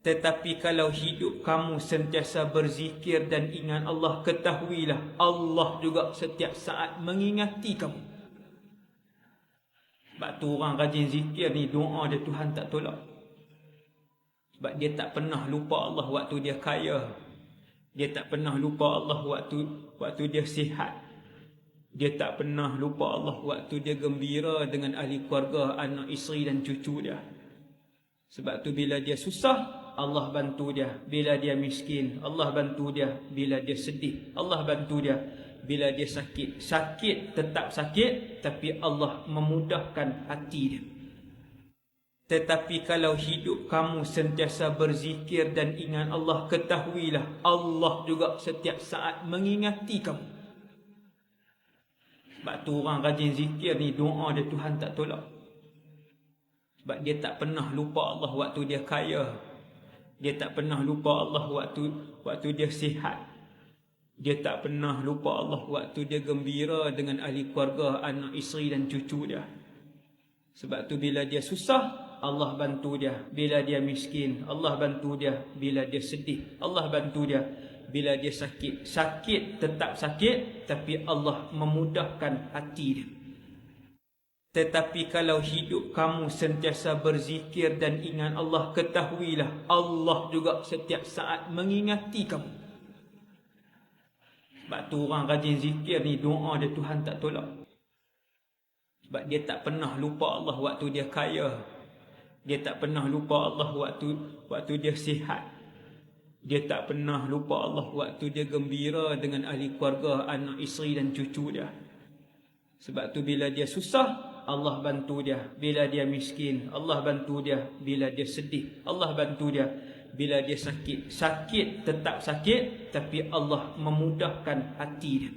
Tetapi kalau hidup kamu sentiasa berzikir dan ingat Allah, ketahuilah Allah juga setiap saat mengingati kamu. Sebab tu orang rajin zikir ni doa dia Tuhan tak tolak. Sebab dia tak pernah lupa Allah waktu dia kaya. Dia tak pernah lupa Allah waktu waktu dia sihat. Dia tak pernah lupa Allah waktu dia gembira dengan ahli keluarga, anak isteri dan cucu dia. Sebab tu bila dia susah, Allah bantu dia bila dia miskin. Allah bantu dia bila dia sedih. Allah bantu dia bila dia sakit. Sakit tetap sakit tapi Allah memudahkan hati dia. Tetapi kalau hidup kamu sentiasa berzikir dan ingat Allah ketahuilah Allah juga setiap saat mengingati kamu. Sebab tu orang rajin zikir ni doa dia Tuhan tak tolak. Sebab dia tak pernah lupa Allah waktu dia kaya dia tak pernah lupa Allah waktu waktu dia sihat. Dia tak pernah lupa Allah waktu dia gembira dengan ahli keluarga, anak isteri dan cucu dia. Sebab tu bila dia susah, Allah bantu dia. Bila dia miskin, Allah bantu dia. Bila dia sedih, Allah bantu dia. Bila dia sakit, sakit tetap sakit tapi Allah memudahkan hati dia. Tetapi kalau hidup kamu sentiasa berzikir dan ingat Allah, ketahuilah Allah juga setiap saat mengingati kamu. Sebab tu orang rajin zikir ni doa dia Tuhan tak tolak. Sebab dia tak pernah lupa Allah waktu dia kaya. Dia tak pernah lupa Allah waktu waktu dia sihat. Dia tak pernah lupa Allah waktu dia gembira dengan ahli keluarga, anak isteri dan cucu dia. Sebab tu bila dia susah, Allah bantu dia bila dia miskin. Allah bantu dia bila dia sedih. Allah bantu dia bila dia sakit. Sakit tetap sakit tapi Allah memudahkan hati dia